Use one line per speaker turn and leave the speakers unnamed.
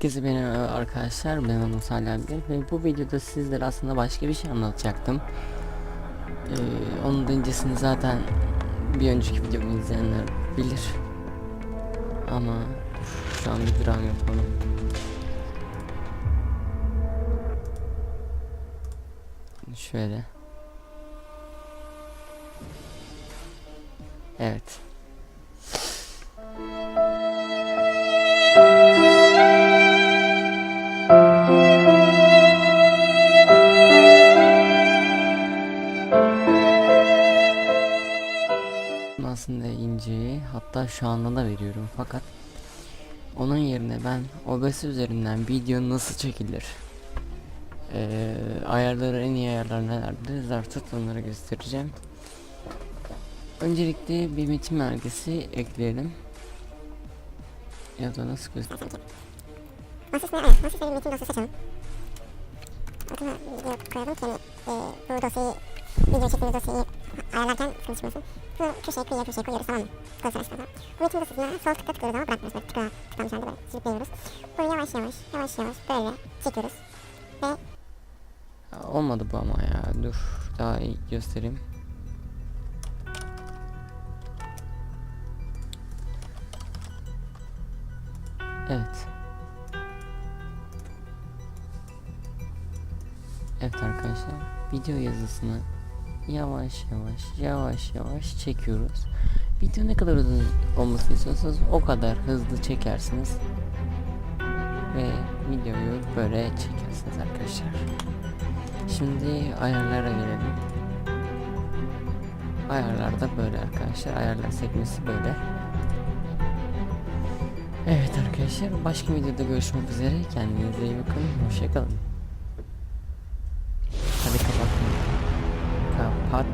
Herkese merhaba arkadaşlar. Ben Salih abi ve bu videoda sizlere aslında başka bir şey anlatacaktım. Ee, Onun da zaten bir önceki videomu izleyenler bilir. Ama şu an bir dram yapalım Şöyle. Evet aslında inceyi hatta şu anda da veriyorum fakat onun yerine ben OBS üzerinden video nasıl çekilir? Ee, ayarları en iyi ayarlar nelerdir? Zaten onları göstereceğim. Öncelikle bir metin belgesi ekleyelim. Ya da nasıl göstereyim.
Adına video koyalım ki hani e, bu dosyayı, video çektiğimiz dosyayı ayarlarken sıkıntı çıkmasın. Bunu köşeye kıyıya köşeye koyuyoruz tamam mı? Klasör açmadan. Bu metin dosyasına sol tıkla tıklıyoruz ama bırakmıyoruz. Böyle tıkla, tıklamış halde böyle sürükleyiyoruz. Bunu yavaş yavaş, yavaş yavaş böyle çekiyoruz.
Ya, olmadı bu ama ya dur daha iyi göstereyim Evet Evet arkadaşlar video yazısını yavaş yavaş yavaş yavaş çekiyoruz video ne kadar hızlı olmasını istiyorsanız o kadar hızlı çekersiniz ve videoyu böyle çekersiniz arkadaşlar Şimdi ayarlara gelelim. Ayarlarda böyle arkadaşlar. Ayarlar sekmesi böyle. Evet arkadaşlar başka videoda görüşmek üzere. Kendinize iyi bakın. Hoşçakalın. 他